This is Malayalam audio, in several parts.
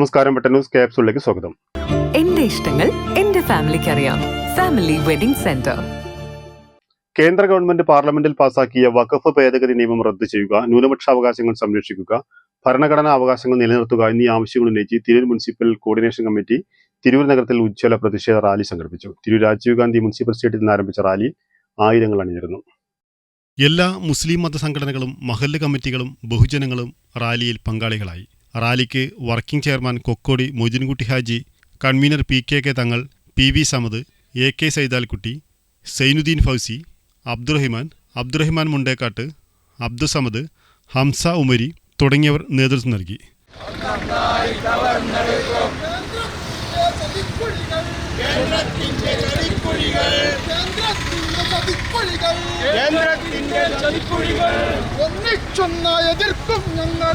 നമസ്കാരം പെട്ട ന്യൂസ് ക്യാപ്സൂളിലേക്ക് സ്വാഗതം. എന്റെ ഇഷ്ടങ്ങൾ എന്റെ ഫാമിലിക്ക് അറിയാം ഫാമിലി വെഡിംഗ് സെന്റർ. കേന്ദ്ര ഗവൺമെന്റ് പാർലമെന്റിൽ പാസാക്കിയ വഖഫ് ഭേദഗതി നിയമം റദ്ദു ചെയ്യുക ന്യൂനപക്ഷ അവകാശങ്ങൾ സംരക്ഷിക്കുക ഭരണഘടനാ അവകാശങ്ങൾ നിലനിർത്തുക എന്നീ ആവശ്യങ്ങൾ ഉന്നയിച്ച് Tirur municipal coordination committee Tirur നഗരത്തിൽ ഉജ്ജ്വല പ്രതിഷേധ റാലി സംഘടിപ്പിച്ചു. തിരൂർ രാജീവ് ഗാന്ധി മുനിസിപ്പൽ സ്റ്റേഡിയത്തിൽ നിന്ന് ആരംഭിച്ച റാലി ആയിരങ്ങൾ അണിഞ്ഞിരുന്നു. എല്ലാ മുസ്ലിം മത സംഘടനകളും മഹല്ല് കമ്മിറ്റികളും ബഹുജനങ്ങളും റാലിയിൽ പങ്കാളികളായി. റാലിക്ക് working chairman Kokkodi Moideenkutty Haji convener P K K Thangal P V Samad A K Saidalkutty Zainuddin Fauzi Abdurahiman Abdurahiman Mundekkat Abdusamad Hamza Umari തുടങ്ങിയവർ നേതൃത്വം നൽകി. ഒന്നിച്ചൊന്നായി എതിർക്കും ഞങ്ങൾ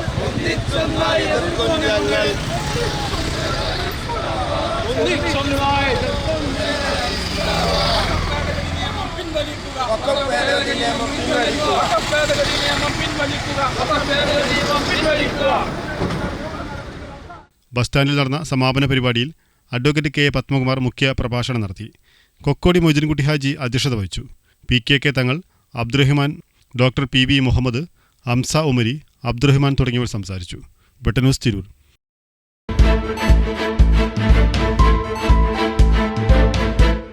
ബസ് സ്റ്റാൻഡിൽ നടന്ന സമാപന പരിപാടിയിൽ അഡ്വക്കേറ്റ് കെ പത്മകുമാർ മുഖ്യ പ്രഭാഷണം നടത്തി. കൊക്കോടി മൊയ്തീൻകുട്ടി ഹാജി അധ്യക്ഷത വഹിച്ചു. P K K Thangal Abdurahiman doctor P V Muhammad Amsa Umari Abdurahiman തുടങ്ങിയവർ സംസാരിച്ചു. ബട്ടനൂസ് തിരൂർ.